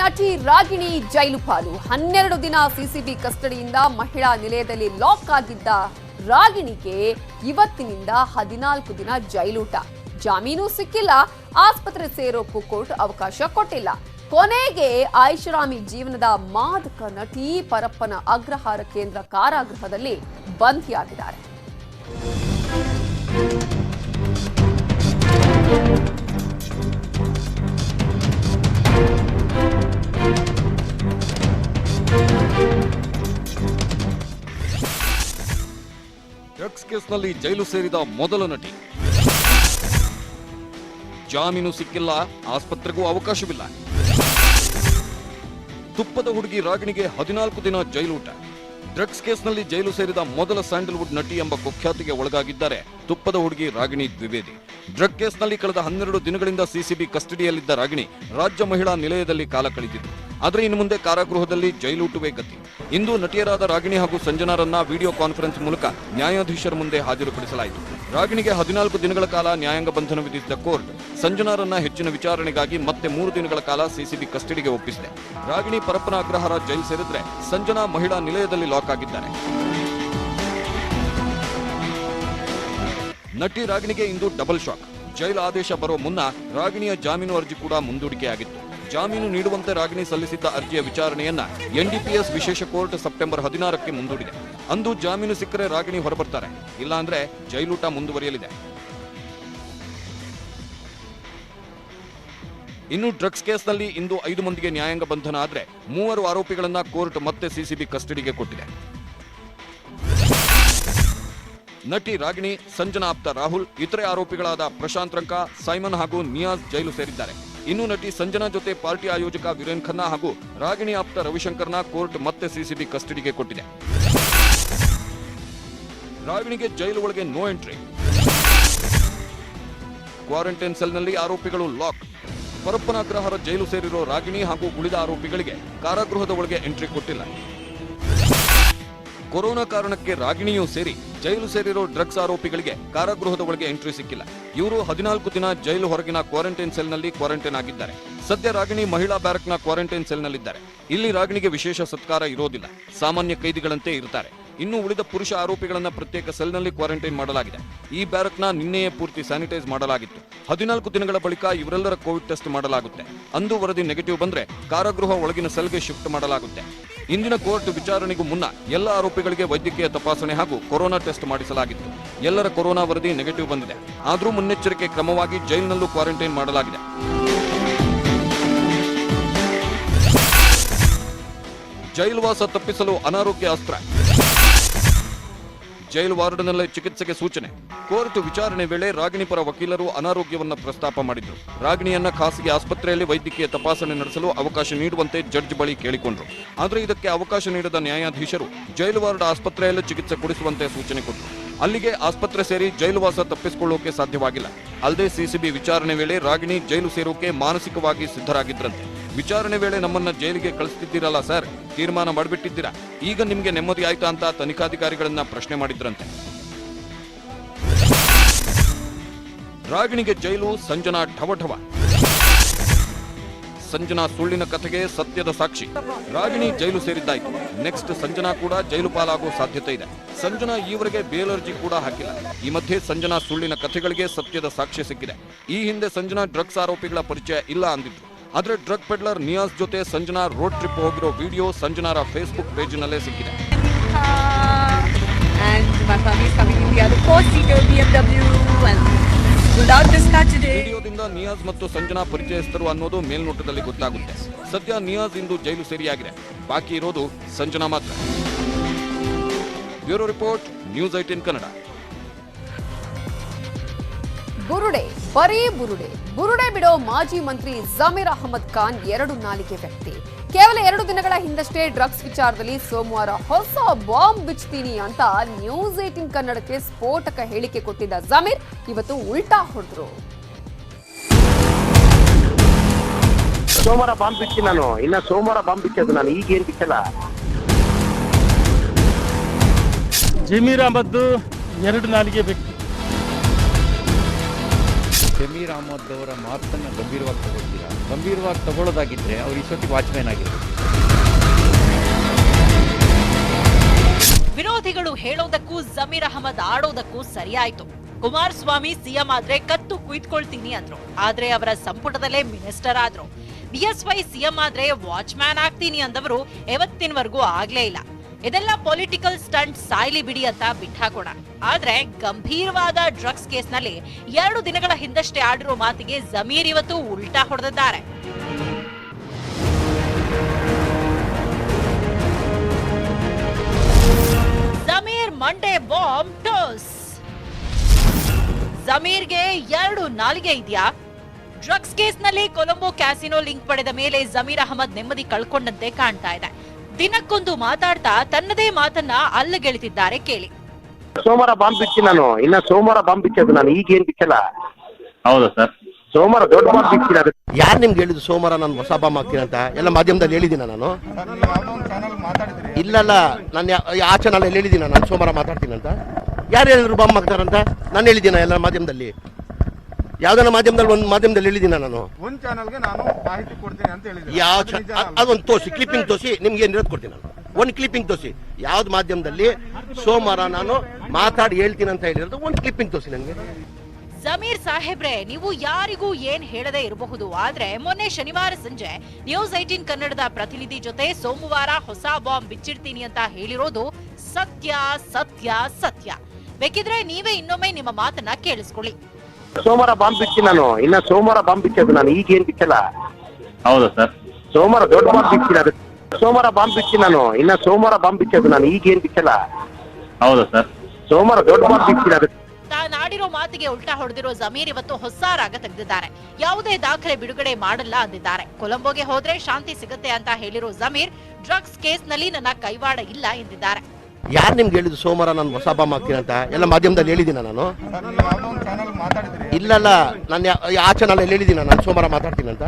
ನಟಿ ರಾಗಿಣಿ ಜೈಲು ಪಾಲು. ಹನ್ನೆರಡು ದಿನ ಸಿಸಿಬಿ ಕಸ್ಟಡಿಯಿಂದ ಮಹಿಳಾ ನಿಲಯದಲ್ಲಿ ಲಾಕ್ ಆಗಿದ್ದ ರಾಗಿಣಿಗೆ ಇವತ್ತಿನಿಂದ ಹದಿನಾಲ್ಕು ದಿನ ಜೈಲೂಟ. ಜಾಮೀನು ಸಿಕ್ಕಿಲ್ಲ, ಆಸ್ಪತ್ರೆ ಸೇರೋಕ್ಕೂ ಕೋರ್ಟ್ ಅವಕಾಶ ಕೊಟ್ಟಿಲ್ಲ. ಕೊನೆಗೆ ಐಷಾರಾಮಿ ಜೀವನದ ಮಾದಕ ನಟಿ ಪರಪ್ಪನ ಅಗ್ರಹಾರ ಕೇಂದ್ರ ಕಾರಾಗೃಹದಲ್ಲಿ ಬಂಧಿಯಾಗಿದ್ದಾರೆ. ಡ್ರಗ್ಸ್ ಕೇಸ್ನಲ್ಲಿ ಜೈಲು ಸೇರಿದ ಮೊದಲ ನಟಿ. ಜಾಮೀನು ಸಿಕ್ಕಿಲ್ಲ, ಆಸ್ಪತ್ರೆಗೂ ಅವಕಾಶವಿಲ್ಲ. ತುಪ್ಪದ ಹುಡುಗಿ ರಾಗಿಣಿಗೆ ಹದಿನಾಲ್ಕು ದಿನ ಜೈಲೂಟ. ಡ್ರಗ್ಸ್ ಕೇಸ್ನಲ್ಲಿ ಜೈಲು ಸೇರಿದ ಮೊದಲ ಸ್ಯಾಂಡಲ್ವುಡ್ ನಟಿ ಎಂಬ ಕುಖ್ಯಾತಿಗೆ ಒಳಗಾಗಿದ್ದಾರೆ ತುಪ್ಪದ ಹುಡುಗಿ ರಾಗಿಣಿ ದ್ವಿವೇದಿ. ಡ್ರಗ್ ಕೇಸ್ನಲ್ಲಿ ಕಳೆದ ಹನ್ನೆರಡು ದಿನಗಳಿಂದ ಸಿಸಿಬಿ ಕಸ್ಟಡಿಯಲ್ಲಿದ್ದ ರಾಗಿಣಿ ರಾಜ್ಯ ಮಹಿಳಾ ನಿಲಯದಲ್ಲಿ ಕಾಲ ಕಳೆದಿದ್ದು ಆದರೆ ಇನ್ನು ಮುಂದೆ ಕಾರಾಗೃಹದಲ್ಲಿ ಜೈಲೂಟುವೆ ಗತಿ. ಇಂದು ನಟಿಯರಾದ ರಾಗಿಣಿ ಹಾಗೂ ಸಂಜನಾರನ್ನ ವಿಡಿಯೋ ಕಾನ್ಫರೆನ್ಸ್ ಮೂಲಕ ನ್ಯಾಯಾಧೀಶರ ಮುಂದೆ ಹಾಜರುಪಡಿಸಲಾಯಿತು. ರಾಗಿಣಿಗೆ ಹದಿನಾಲ್ಕು ದಿನಗಳ ಕಾಲ ನ್ಯಾಯಾಂಗ ಬಂಧನ ವಿಧಿಸಿದ ಕೋರ್ಟ್ ಸಂಜನಾರನ್ನ ಹೆಚ್ಚಿನ ವಿಚಾರಣೆಗಾಗಿ ಮತ್ತೆ ಮೂರು ದಿನಗಳ ಕಾಲ ಸಿಸಿಬಿ ಕಸ್ಟಡಿಗೆ ಒಪ್ಪಿಸಿದೆ. ರಾಗಿಣಿ ಪರಪ್ಪನ ಅಗ್ರಹಾರ ಜೈಲು ಸೇರಿದ್ರೆ ಸಂಜನಾ ಮಹಿಳಾ ನಿಲಯದಲ್ಲಿ ಲಾಕ್ ಆಗಿದ್ದಾರೆ ನಟಿ ರಾಗಿಣಿಗೆ ಇಂದು ಡಬಲ್ ಶಾಕ್. ಜೈಲು ಆದೇಶ ಬರೋ ಮುನ್ನ ರಾಗಿಣಿಯ ಜಾಮೀನು ಅರ್ಜಿ ಕೂಡ ಮುಂದೂಡಿಕೆಯಾಗಿತ್ತು. ಜಾಮೀನು ನೀಡುವಂತೆ ರಾಗಿಣಿ ಸಲ್ಲಿಸಿದ್ದ ಅರ್ಜಿಯ ವಿಚಾರಣೆಯನ್ನ ಎನ್ಡಿಪಿಎಸ್ ವಿಶೇಷ ಕೋರ್ಟ್ ಸೆಪ್ಟೆಂಬರ್ ಹದಿನಾರಕ್ಕೆ ಮುಂದೂಡಿದೆ. ಅಂದು ಜಾಮೀನು ಸಿಕ್ಕರೆ ರಾಗಿಣಿ ಹೊರಬರ್ತಾರೆ. ಇಲ್ಲಾಂದ್ರೆ ಜೈಲೂಟ ಮುಂದುವರಿಯಲಿದೆ. ಇನ್ನು ಡ್ರಗ್ಸ್ ಕೇಸ್ನಲ್ಲಿ ಇಂದು ಐದು ಮಂದಿಗೆ ನ್ಯಾಯಾಂಗ ಬಂಧನ ಆದರೆ ಮೂವರು ಆರೋಪಿಗಳನ್ನ ಕೋರ್ಟ್ ಮತ್ತೆ ಸಿಸಿಬಿ ಕಸ್ಟಡಿಗೆ ಕೊಟ್ಟಿದೆ. ನಟಿ ರಾಗಿಣಿ, ಸಂಜನಾ ಆಪ್ತ ರಾಹುಲ್, ಇತರೆ ಆರೋಪಿಗಳಾದ ಪ್ರಶಾಂತ್ ರಂಕ ಸೈಮನ್ ಹಾಗೂ ನಿಯಾಜ್ ಜೈಲು ಸೇರಿದ್ದಾರೆ. ಇನ್ನು ನಟಿ ಸಂಜನಾ ಜೊತೆ ಪಾರ್ಟಿ ಆಯೋಜಕ ವೀರೇನ್ ಖನ್ನಾ ಹಾಗೂ ರಾಗಿಣಿ ಆಪ್ತ ರವಿಶಂಕರ್ನ ಕೋರ್ಟ್ ಮತ್ತೆ ಸಿಸಿಬಿ ಕಸ್ಟಡಿಗೆ ಕೊಟ್ಟಿದೆ. ರಾಗಿಣಿಗೆ ಜೈಲು ಒಳಗೆ ನೋ ಎಂಟ್ರಿ. ಕ್ವಾರಂಟೈನ್ ಸೆಲ್ನಲ್ಲಿ ಆರೋಪಿಗಳು ಲಾಕ್. ಪರಪ್ಪನ ಅಗ್ರಹಾರ ಜೈಲು ಸೇರಿರೋ ರಾಗಿಣಿ ಹಾಗೂ ಉಳಿದ ಆರೋಪಿಗಳಿಗೆ ಕಾರಾಗೃಹದ ಒಳಗೆ ಎಂಟ್ರಿ ಕೊಟ್ಟಿಲ್ಲ. ಕೊರೋನಾ ಕಾರಣಕ್ಕೆ ರಾಗಿಣಿಯೂ ಸೇರಿ ಜೈಲು ಸೇರಿರೋ ಡ್ರಗ್ಸ್ ಆರೋಪಿಗಳಿಗೆ ಕಾರಾಗೃಹದ ಒಳಗೆ ಎಂಟ್ರಿ ಸಿಕ್ಕಿಲ್ಲ. ಇವರು ಹದಿನಾಲ್ಕು ದಿನ ಜೈಲು ಹೊರಗಿನ ಕ್ವಾರಂಟೈನ್ ಸೆಲ್ನಲ್ಲಿ ಕ್ವಾರಂಟೈನ್ ಆಗಿದ್ದಾರೆ. ಸದ್ಯ ರಾಗಿಣಿ ಮಹಿಳಾ ಬ್ಯಾರಕ್ನ ಕ್ವಾರಂಟೈನ್ ಸೆಲ್ನಲ್ಲಿದ್ದಾರೆ. ಇಲ್ಲಿ ರಾಗಿಣಿಗೆ ವಿಶೇಷ ಸತ್ಕಾರ ಇರೋದಿಲ್ಲ. ಸಾಮಾನ್ಯ ಕೈದಿಗಳಂತೆ ಇರ್ತಾರೆ. ಇನ್ನು ಉಳಿದ ಪುರುಷ ಆರೋಪಿಗಳನ್ನ ಪ್ರತ್ಯೇಕ ಸೆಲ್ನಲ್ಲಿ ಕ್ವಾರಂಟೈನ್ ಮಾಡಲಾಗಿದೆ. ಈ ಬ್ಯಾರಕ್ನ ನಿನ್ನೆಯೇ ಪೂರ್ತಿ ಸ್ಯಾನಿಟೈಸ್ ಮಾಡಲಾಗಿತ್ತು. ಹದಿನಾಲ್ಕು ದಿನಗಳ ಬಳಿಕ ಇವರೆಲ್ಲರ ಕೋವಿಡ್ ಟೆಸ್ಟ್ ಮಾಡಲಾಗುತ್ತೆ. ಅಂದು ವರದಿ ನೆಗೆಟಿವ್ ಬಂದ್ರೆ ಕಾರಾಗೃಹ ಒಳಗಿನ ಸೆಲ್ಗೆ ಶಿಫ್ಟ್ ಮಾಡಲಾಗುತ್ತೆ. ಇಂದಿನ ಕೋರ್ಟ್ ವಿಚಾರಣೆಗೂ ಮುನ್ನ ಎಲ್ಲ ಆರೋಪಿಗಳಿಗೆ ವೈದ್ಯಕೀಯ ತಪಾಸಣೆ ಹಾಗೂ ಕೊರೋನಾ ಟೆಸ್ಟ್ ಮಾಡಿಸಲಾಗಿತ್ತು. ಎಲ್ಲರ ಕೊರೋನಾ ವರದಿ ನೆಗೆಟಿವ್ ಬಂದಿದೆ. ಆದರೂ ಮುನ್ನೆಚ್ಚರಿಕೆ ಕ್ರಮವಾಗಿ ಜೈಲಿನಲ್ಲೂ ಕ್ವಾರಂಟೈನ್ ಮಾಡಲಾಗಿದೆ. ಜೈಲ್ವಾಸ ತಪ್ಪಿಸಲು ಅನಾರೋಗ್ಯ ಅಸ್ತ್ರ. ಜೈಲು ವಾರ್ಡ್ನಲ್ಲೇ ಚಿಕಿತ್ಸೆಗೆ ಸೂಚನೆ. ಕೋರ್ಟ್ ವಿಚಾರಣೆ ವೇಳೆ ರಾಗಿಣಿ ಪರ ವಕೀಲರು ಅನಾರೋಗ್ಯವನ್ನು ಪ್ರಸ್ತಾಪ ಮಾಡಿದ್ರು. ರಾಗಿಣಿಯನ್ನ ಖಾಸಗಿ ಆಸ್ಪತ್ರೆಯಲ್ಲಿ ವೈದ್ಯಕೀಯ ತಪಾಸಣೆ ನಡೆಸಲು ಅವಕಾಶ ನೀಡುವಂತೆ ಜಡ್ಜ್ ಬಳಿ ಕೇಳಿಕೊಂಡ್ರು. ಆದರೆ ಇದಕ್ಕೆ ಅವಕಾಶ ನೀಡದ ನ್ಯಾಯಾಧೀಶರು ಜೈಲು ವಾರ್ಡ್ ಆಸ್ಪತ್ರೆಯಲ್ಲೇ ಚಿಕಿತ್ಸೆ ಕೊಡಿಸುವಂತೆ ಸೂಚನೆ ಕೊಟ್ಟರು ಅಲ್ಲಿಗೆ ಆಸ್ಪತ್ರೆ ಸೇರಿ ಜೈಲುವಾಸ ತಪ್ಪಿಸಿಕೊಳ್ಳೋಕೆ ಸಾಧ್ಯವಾಗಿಲ್ಲ. ಅಲ್ಲದೆ ಸಿಸಿಬಿ ವಿಚಾರಣೆ ವೇಳೆ ರಾಗಿಣಿ ಜೈಲು ಸೇರೋಕೆ ಮಾನಸಿಕವಾಗಿ ಸಿದ್ಧರಾಗಿದ್ರಂತೆ. ವಿಚಾರಣೆ ವೇಳೆ ನಮ್ಮನ್ನ ಜೈಲಿಗೆ ಕಳಿಸ್ತಿದ್ದೀರಲ್ಲ ಸರ್, ತೀರ್ಮಾನ ಮಾಡಿಬಿಟ್ಟಿದ್ದೀರಾ? ಈಗ ನಿಮ್ಗೆ ನೆಮ್ಮದಿ ಆಯ್ತಾ ಅಂತ ತನಿಖಾಧಿಕಾರಿಗಳನ್ನ ಪ್ರಶ್ನೆ ಮಾಡಿದ್ರಂತೆ. ರಾಗಿಣಿಗೆ ಜೈಲು, ಸಂಜನಾ ಠವಠವ. ಸಂಜನಾ ಸುಳ್ಳಿನ ಕಥೆಗೆ ಸತ್ಯದ ಸಾಕ್ಷಿ. ರಾಗಿಣಿ ಜೈಲು ಸೇರಿದ್ದಾಯ್ತು. ನೆಕ್ಸ್ಟ್ ಸಂಜನಾ ಕೂಡ ಜೈಲು ಪಾಲಾಗೋ ಸಾಧ್ಯತೆ ಇದೆ. ಸಂಜನಾ ಈವರೆಗೆ ಬೇಲ್ ಅರ್ಜಿ ಕೂಡ ಹಾಕಿಲ್ಲ. ಈ ಮಧ್ಯೆ ಸಂಜನಾ ಸುಳ್ಳಿನ ಕಥೆಗಳಿಗೆ ಸತ್ಯದ ಸಾಕ್ಷ್ಯ ಸಿಕ್ಕಿದೆ. ಈ ಹಿಂದೆ ಸಂಜನಾ ಡ್ರಗ್ಸ್ ಆರೋಪಿಗಳ ಪರಿಚಯ ಇಲ್ಲ ಅಂದಿದ್ರು. ಆದ್ರೆ ಡ್ರಗ್ ಪೆಡ್ಲರ್ ನಿಯಾಸ್ ಜೊತೆ ಸಂಜನಾ ರೋಡ್ ಟ್ರಿಪ್ ಹೋಗಿರೋ ವಿಡಿಯೋ ಸಂಜನಾರ ಫೇಸ್ಬುಕ್ ಪೇಜ್ನಲ್ಲೇ ಸಿಕ್ಕಿದೆ. ವಿಡಿಯೋದಿಂದ ನಿಯಾಜ್ ಮತ್ತು ಸಂಜನಾ ಪರಿಚಯಸ್ಥರು ಅನ್ನೋದು ಮೇಲ್ನೋಟದಲ್ಲಿ ಗೊತ್ತಾಗುತ್ತೆ. ಸದ್ಯ ನಿಯಾಜ್ ಇಂದು ಜೈಲು ಸೇರಿಯಾಗಿದೆ. ಬಾಕಿ ಇರೋದು ಸಂಜನಾ ಮಾತ್ರ. Bureau report news eighteen Kannada. ಬುರುಡೆ ಬರೀ ಬುರುಡೆ. ಬುರುಡೆ ಬಿಡೋ ಮಾಜಿ ಮಂತ್ರಿ ಜಮೀರ್ ಅಹಮದ್ ಖಾನ್ ಎರಡು ನಾಲಿಗೆ ವ್ಯಕ್ತಿ. ಕೇವಲ ಎರಡು ದಿನಗಳ ಹಿಂದಷ್ಟೇ ಡ್ರಗ್ಸ್ ವಿಚಾರದಲ್ಲಿ ಸೋಮವಾರ ಹೊಸ ಬಾಂಬ್ ಬಿಚ್ತೀನಿ ಅಂತ ನ್ಯೂಸ್ ಏಟಿನ್ ಕನ್ನಡಕ್ಕೆ ಸ್ಫೋಟಕ ಹೇಳಿಕೆ ಕೊಟ್ಟಿದ್ದ ಜಮೀರ್ ಇವತ್ತು ಉಲ್ಟಾ ಹೊಡೆದ್ರು. ಸೋಮವಾರ ಬಾಂಬ್ ಬಿಚ್ಚಿ ನಾನು. ಇನ್ನ ಸೋಮವಾರ ಬಾಂಬ್ ಬಿಚ್ಚದು ನಾನು ಈಗ ಏನ್ ಬಿಚ್ಚಲ್ಲ. ಜಮೀರ್ ಅಹಮದ್ ಎರಡು ನಾಲಿಗೆ ವ್ಯಕ್ತಿ. ಜಮೀರ್ ಅಹಮದ್ ಅವರ ಮಾತನ್ನು ಗಂಭೀರವಾಗಿ ತಗೊಳ್ತೀರಾ? ಗಂಭೀರವಾಗಿ ತಗೊಳ್ಳೋದಾಗಿದ್ರೆ ಅವ್ರು ಇಷ್ಟೊತ್ತಿಗೆ ವಾಚ್ಮ್ಯಾನ್ ಆಗಿರ್ಬೇಕು ವಿರೋಧಿಗಳು ಹೇಳೋದಕ್ಕೂ ಜಮೀರ್ ಅಹಮದ್ ಆಡೋದಕ್ಕೂ ಸರಿಯಾಯ್ತು. ಕುಮಾರಸ್ವಾಮಿ ಸಿಎಂ ಆದ್ರೆ ಕತ್ತು ಕುಯ್ದುಕೊಳ್ತೀನಿ ಅಂದ್ರು. ಆದ್ರೆ ಅವರ ಸಂಪುಟದಲ್ಲೇ ಮಿನಿಸ್ಟರ್ ಆದ್ರು. ಬಿಎಸ್ವೈ ಸಿಎಂ ಆದ್ರೆ ವಾಚ್ಮ್ಯಾನ್ ಆಗ್ತೀನಿ ಅಂದವರು ಯಾವತ್ತಿನವರೆಗೂ ಆಗ್ಲೇ ಇಲ್ಲ. ಇದೆಲ್ಲ ಪೊಲಿಟಿಕಲ್ ಸ್ಟಂಟ್ ಸಾಯ್ಲಿ ಬಿಡಿ ಅಂತ ಬಿಟ್ಟಾಕೋಣ ಆದ್ರೆ ಗಂಭೀರವಾದ ಡ್ರಗ್ಸ್ ಕೇಸ್ನಲ್ಲಿ ಎರಡು ದಿನಗಳ ಹಿಂದಷ್ಟೇ ಆಡಿರೋ ಮಾತಿಗೆ ಜಮೀರ್ ಇವತ್ತು ಉಲ್ಟಾ ಹೊಡೆದಿದ್ದಾರೆ. ಜಮೀರ್ ಮಂಡೇ ಬಾಂಬ್ ಟೋಸ್ ಜಮೀರ್ಗೆ ಎರಡು ನಾಲಿಗೆ ಇದೆಯಾ? ಡ್ರಗ್ಸ್ ಕೇಸ್ನಲ್ಲಿ ಕೊಲಂಬೋ ಕ್ಯಾಸಿನೋ ಲಿಂಕ್ ಪಡೆದ ಮೇಲೆ ಜಮೀರ್ ಅಹಮದ್ ನೆಮ್ಮದಿ ಕಳ್ಕೊಂಡಂತೆ ಕಾಣ್ತಾ ಇದೆ. ದಿನಕ್ಕೊಂದು ಮಾತಾಡ್ತಾ ತನ್ನದೇ ಮಾತನ್ನ ಅಲ್ಲಗೆಳಿತಿದ್ದಾರೆ ಕೇಳಿ. ಸೋಮವಾರ ಬಾಂಬ್ ಬಿಚ್ಚಿ ನಾನು ಇನ್ನ ಸೋಮವಾರ ಬಾಂಬ್ ಬಿಚ್ಚದು ನಾನು ಈಗ ಏನ್ ಬಿಚ್ಚಲ್ಲ? ಹೌದಾ ಸರ್? ಸೋಮವಾರ ದೊಡ್ಡ ಬಾಂಬ್ ಬಿಚ್ಚಿ ಅದು. ಯಾರು ನಿಮ್ಗೆ ಹೇಳಿದ್ದು ಸೋಮವಾರ ನಾನು ಹೊಸ ಬಾಂಬ್ ಹಾಕ್ತೀನಿ ಅಂತ? ಎಲ್ಲ ಮಾಧ್ಯಮದಲ್ಲಿ ಹೇಳಿದ್ದೀನ ನಾನು? ಇಲ್ಲಲ್ಲ ನಾನು ಯಾ- ಆ ಚಾನಲ್ ಹೇಳಿದ್ದೀನ ನಾನು? ಸೋಮವಾರ ಮಾತಾಡ್ತೀನಿ ಅಂತ? ಯಾರು ಹೇಳಿದ್ರು ಬಾಂಬ್ ಹಾಕ್ತಾರಂತ? ನಾನು ಹೇಳಿದ್ದೀನ ಎಲ್ಲ ಮಾಧ್ಯಮದಲ್ಲಿ? ಯಾವ್ದಾನ ಮಾಧ್ಯಮದಲ್ಲಿ ಒಂದು ಮಾಧ್ಯಮದಲ್ಲಿ ಹೇಳಿದ್ದೀನಿ ನಾನು. ಒಂದು ಚಾನಲ್ಗೆ ನಾನು ಮಾಹಿತಿ ಕೊಡ್ತೀನಿ ಅಂತ ಹೇಳಿದ್ದೀನಿ. ಯಾವ. ಅದೊಂದು ತೋರಿಸಿ ಕ್ಲಿಪ್ಪಿಂಗ್ ತೋರಿಸಿ ನಿಮ್ಗೆ ಏನಿರೋದು ಕೊಡ್ತೀನಿ ನಾನು. ಒಂದು ಕ್ಲಿಪ್ಪಿಂಗ್ ತೋರಿಸಿ. ಯಾವ್ದು ಮಾಧ್ಯಮದಲ್ಲಿ ಸೋಮವಾರ ನಾನು ಮಾತಾಡಿ ಹೇಳ್ತೀನಿ ಅಂತ ಹೇಳಿರೋದು ಒಂದು ಕ್ಲಿಪ್ಪಿಂಗ್ ತೋರಿಸಿ ನನಗೆ ಜಮೀರ್ ಸಾಹೇಬ್ರೆ ನೀವು ಯಾರಿಗೂ ಏನ್ ಹೇಳದೇ ಇರಬಹುದು ಆದ್ರೆ ಮೊನ್ನೆ ಶನಿವಾರ ಸಂಜೆ ನ್ಯೂಸ್ ಏಟೀನ್ ಕನ್ನಡದ ಪ್ರತಿನಿಧಿ ಜೊತೆ ಸೋಮವಾರ ಹೊಸ ಬಾಂಬ್ ಬಿಚ್ಚಿಡ್ತೀನಿ ಅಂತ ಹೇಳಿರೋದು ಸತ್ಯ ಸತ್ಯ ಸತ್ಯ. ಬೇಕಿದ್ರೆ ನೀವೇ ಇನ್ನೊಮ್ಮೆ ನಿಮ್ಮ ಮಾತನ್ನ ಕೇಳಿಸ್ಕೊಳ್ಳಿ. ಸೋಮವಾರ ಬಾಂಬ್ ಬಿಚ್ಚಿ ನಾನು. ಇನ್ನ ಸೋಮವಾರ ಬಾಂಬ್ ಬಿಚ್ಚೋದು ನಾನು. ಈಗ ಏನ್ ಬಿಚ್ಚಲ್ಲ. ಹೌದಾ ಸರ್? ಸೋಮವಾರ ದೊಡ್ಡ ಬಾಂಬ್ ಬಿಚ್ಚಿನ ಅದು. ಸೋಮವಾರ ಬಾಂಬ್ ಬಿಚ್ಚಿ ನಾನು. ಇನ್ನ ಸೋಮವಾರ ಬಾಂಬ್ ಬಿಚ್ಚೋದು ನಾನು. ಈಗ ಏನ್ ಬಿಚ್ಚಲ್ಲ. ಹೌದಾ ಸರ್? ಸೋಮವಾರ ದೊಡ್ಡ ಬಾಂಬ್ ಬಿಚ್ಚಿನ ಅದು. ತಾನಾಡಿರೋ ಮಾತಿಗೆ ಉಲ್ಟಾ ಹೊಡೆದಿರೋ ಜಮೀರ್ ಇವತ್ತು ಹೊಸ ರಾಗ ತೆಗೆದಿದ್ದಾರೆ. ಯಾವುದೇ ದಾಖಲೆ ಬಿಡುಗಡೆ ಮಾಡಲ್ಲ ಅಂದಿದ್ದಾರೆ. ಕೊಲಂಬೋಗೆ ಹೋದ್ರೆ ಶಾಂತಿ ಸಿಗುತ್ತೆ ಅಂತ ಹೇಳಿರೋ ಜಮೀರ್ ಡ್ರಗ್ಸ್ ಕೇಸ್ನಲ್ಲಿ ನನ್ನ ಕೈವಾಡ ಇಲ್ಲ ಎಂದಿದ್ದಾರೆ. ಯಾರು ನಿಮ್ಗೆ ಹೇಳಿದ್ರು ಸೋಮವಾರ ನಾನು ಹೊಸ ಬಾಂಬ್ ಹಾಕ್ತೀನಿ ಅಂತ? ಎಲ್ಲ ಮಾಧ್ಯಮದಲ್ಲಿ ಹೇಳಿದ್ದೀನಿ ನಾನು? ಇಲ್ಲಲ್ಲ, ನಾನು ಆಚೆ ಆ ಚಾನಲ್ ಹೇಳಿದ್ದೀನ, ನಾನು ಸೋಮವಾರ ಮಾತಾಡ್ತೀನಿ ಅಂತ.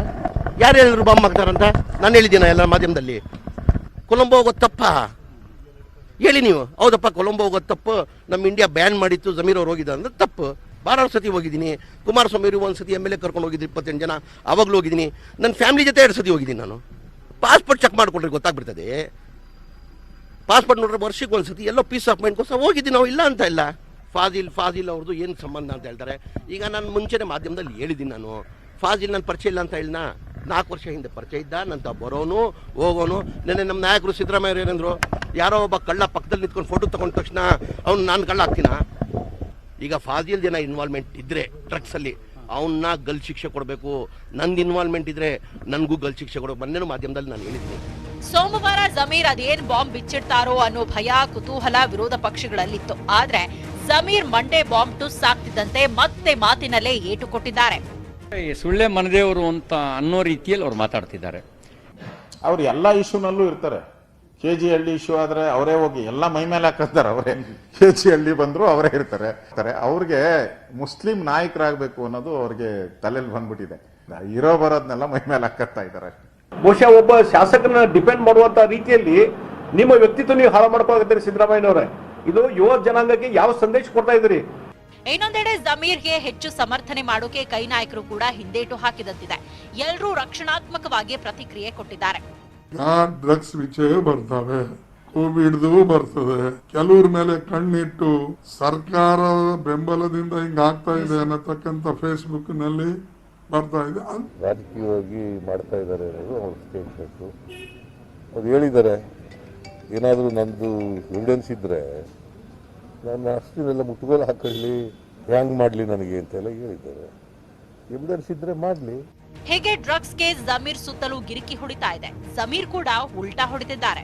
ಯಾರು ಹೇಳಿದ್ರು ಬಾಂಬ್ ಹಾಕ್ತಾರಂತ ನಾನು ಹೇಳಿದ್ದೀನ ಎಲ್ಲ ಮಾಧ್ಯಮದಲ್ಲಿ. ಕೊಲಂಬೋ ಹೋಗೋದು ತಪ್ಪ? ಹೇಳಿ ನೀವು. ಹೌದಪ್ಪ, ಕೊಲಂಬೋ ಹೋಗೋದು ತಪ್ಪು. ನಮ್ಮ ಇಂಡಿಯಾ ಬ್ಯಾನ್ ಮಾಡಿತ್ತು, ಜಮೀರ್ ಅವ್ರು ಹೋಗಿದ್ದ ಅಂದ್ರೆ ತಪ್ಪು. ಬಾರಾರು ಸತಿ ಹೋಗಿದ್ದೀನಿ. ಕುಮಾರಸ್ವಾಮಿ ಅವರು ಒಂದು ಸತಿ ಎಂ ಎಲ್ ಎ ಕರ್ಕೊಂಡು ಹೋಗಿದ್ರು ಇಪ್ಪತ್ತೆಂಟು ಜನ. ಅವಾಗಲೂ ಹೋಗಿದ್ದೀನಿ. ನನ್ನ ಫ್ಯಾಮಿಲಿ ಜೊತೆ ಎರಡು ಸತಿ ಹೋಗಿದ್ದೀನಿ ನಾನು. ಪಾಸ್ಪೋರ್ಟ್ ಚೆಕ್ ಮಾಡಿಕೊಡ್ರಿ ಗೊತ್ತಾಗ್ಬಿಡ್ತದೆ. ಪಾಸ್ಪೋರ್ಟ್ ನೋಡ್ರೆ ವರ್ಷಕ್ಕೆ ಒಂದು ಸತಿ ಎಲ್ಲೋ ಪೀಸ್ ಆಫ್ ಮೈಂಡ್ಗೋಸ್ಕರ ಹೋಗಿದ್ದೀನಿ ನಾವು, ಇಲ್ಲ ಅಂತ ಇಲ್ಲ. ಫಾಜಿಲ್ ಫಾಜಿಲ್ ಅವ್ರದ್ದು ಏನು ಸಂಬಂಧ ಅಂತ ಹೇಳ್ತಾರೆ. ಈಗ ನಾನು ಮುಂಚೆನೇ ಮಾಧ್ಯಮದಲ್ಲಿ ಹೇಳಿದ್ದೀನಿ ನಾನು. ಫಾಜಿಲ್ ನನ್ನ ಪರಿಚಯ ಇಲ್ಲ ಅಂತ ಹೇಳಿನ ನಾಲ್ಕು ವರ್ಷ ಹಿಂದೆ ಪರಿಚಯ ಇದ್ದ ನಂತ ಬರೋನು, ಹೋಗೋನು. ನೆನ್ನೆ ನಮ್ಮ ನಾಯಕರು ಸಿದ್ದರಾಮಯ್ಯ ಏನಂದ್ರು, ಯಾರೋ ಒಬ್ಬ ಕಳ್ಳ ಪಕ್ಕದಲ್ಲಿ ನಿಂತ್ಕೊಂಡು ಫೋಟೋ ತಗೊಂಡ ತಕ್ಷಣ ಅವ್ನು ನಾನು ಕಳ್ಳ ಹಾಕ್ತೀನ ಈಗ ಫಾಜಿಲ್ ಜನ ಇನ್ವಾಲ್ವ್ಮೆಂಟ್ ಇದ್ರೆ ಡ್ರಗ್ಸಲ್ಲಿ ಅವನ್ನ ಗಲ್ ಶಿಕ್ಷೆ ಕೊಡಬೇಕು. ನಂದು ಇನ್ವಾಲ್ವ್ಮೆಂಟ್ ಇದ್ರೆ ನನಗೂ ಗಲ್ ಶಿಕ್ಷೆ ಕೊಡಬೇಕು. ಮೊನ್ನೆನೂ ಮಾಧ್ಯಮದಲ್ಲಿ ನಾನು ಹೇಳಿದ್ದೀನಿ. ಸೋಮವಾರ ಜಮೀರ್ ಅದೇನ್ ಬಾಂಬ್ ಬಿಚ್ಚಿಡ್ತಾರೋ ಅನ್ನೋ ಭಯ, ಕುತೂಹಲ ವಿರೋಧ ಪಕ್ಷಗಳಲ್ಲಿತ್ತು. ಆದ್ರೆ ಜಮೀರ್ ಮಂಡೆ ಬಾಂಬ್ ಟುಸ್ ಆಗ್ತಿದ್ದಂತೆ ಮತ್ತೆ ಮಾತಿನಲ್ಲೇ ಏಟು ಕೊಟ್ಟಿದ್ದಾರೆ. ಈ ಸುಳ್ಳೆ ಮನದೇವರು ಅಂತ ಅನ್ನೋ ರೀತಿಯಲ್ಲಿ ಅವ್ರು ಮಾತಾಡ್ತಿದ್ದಾರೆ. ಅವ್ರು ಎಲ್ಲ ಇಶ್ಯೂನಲ್ಲೂ ಇರ್ತಾರೆ. ಕೆ ಜಿ ಹಳ್ಳಿ ಇಶ್ಯೂ ಆದ್ರೆ ಅವರೇ ಹೋಗಿ ಎಲ್ಲ ಮೈ ಮೇಲೆ ಹಾಕಿಸ್ತಾರೆ ಅವರೇ. ಕೆ ಜಿ ಹಳ್ಳಿ ಬಂದ್ರು ಅವರೇ ಇರ್ತಾರೆ. ಅವ್ರಿಗೆ ಮುಸ್ಲಿಂ ನಾಯಕರಾಗಬೇಕು ಅನ್ನೋದು ಅವ್ರಿಗೆ ತಲೆಯಲ್ಲಿ ಬಂದ್ಬಿಟ್ಟಿದೆ. ಇರೋ ಬರೋದನ್ನೆಲ್ಲ ಮೈ ಮೇಲೆ ಹಾಕತ್ತಾ ಇದ್ದಾರೆ. ಬಹುಶಃ ಒಬ್ಬ ಶಾಸಕನ ಡಿಪೆಂಡ್ ಮಾಡುವಂತ ರೀತಿಯಲ್ಲಿ ನಿಮ್ಮ ವ್ಯಕ್ತಿತ್ವ ನೀವು ಹಾಳು ಮಾಡ್ಕೊಳ್ತೀರಿ ಸಿದ್ದರಾಮಯ್ಯನವರೇ. ಇದು ಯುವ ಜನಾಂಗಕ್ಕೆ ಯಾವ ಸಂದೇಶ ಕೊಡ್ತಾ ಇದ್ರಿ ಇನ್ನೊಂದೆಡೆ ಜಮೀರ್ಗೆ ಹೆಚ್ಚು ಸಮರ್ಥನೆ ಮಾಡೋಕೆ ಕೈ ನಾಯಕರು ಕೂಡ ಹಿಂದೇಟು ಹಾಕಿದಂತಿದೆ. ಎಲ್ಲರೂ ರಕ್ಷಣಾತ್ಮಕವಾಗಿ ಪ್ರತಿಕ್ರಿಯೆ ಕೊಟ್ಟಿದ್ದಾರೆ. ಡ್ರಗ್ಸ್ ವಿಷಯ ಬರ್ತವೆ ಕೋವಿಡ್ದು ಬರ್ತದೆ. ಕೆಲವ್ರ ಮೇಲೆ ಕಣ್ಣಿಟ್ಟು ಸರ್ಕಾರ ಬೆಂಬಲದಿಂದ ಹಿಂಗ ಆಗ್ತಾ ಇದೆ ಅನ್ನತಕ್ಕಂಥ ಫೇಸ್ಬುಕ್ನಲ್ಲಿ ಬರ್ತಾ ಇದೆ. ಅದ್- ರಾಜಕೀಯವಾಗಿ ಮಾಡ್ತಾ ಇದ್ದಾರೆ ಅದು ಅವ್ರ ಸ್ಟೇಟ್ಮೆಂಟು ಅವ್ರು ಹೇಳಿದ್ದಾರೆ. ಏನಾದರೂ ನನ್ನದು ಎವಿಡೆನ್ಸ್ ಇದ್ದರೆ ನನ್ನ ಅಷ್ಟಿನೆಲ್ಲ ಮುಟ್ಟುಗೋಲು ಹಾಕೊಳ್ಳಿ ಹ್ಯಾಂಗ್ ಮಾಡಲಿ ನನಗೆ ಅಂತೆಲ್ಲ ಹೇಳಿದ್ದಾರೆ. ಎವಿಡೆನ್ಸ್ ಇದ್ದರೆ ಮಾಡಲಿ. ಹೇಗೆ ಡ್ರಗ್ಸ್ ಕೇಸ್ ಜಮೀರ್ ಸುತ್ತಲೂ ಗಿರಿಕಿ ಹೊಡಿತಾ ಇದೆ? ಜಮೀರ್ ಕೂಡ ಉಲ್ಟಾ ಹೊಡಿತಿದ್ದಾರೆ.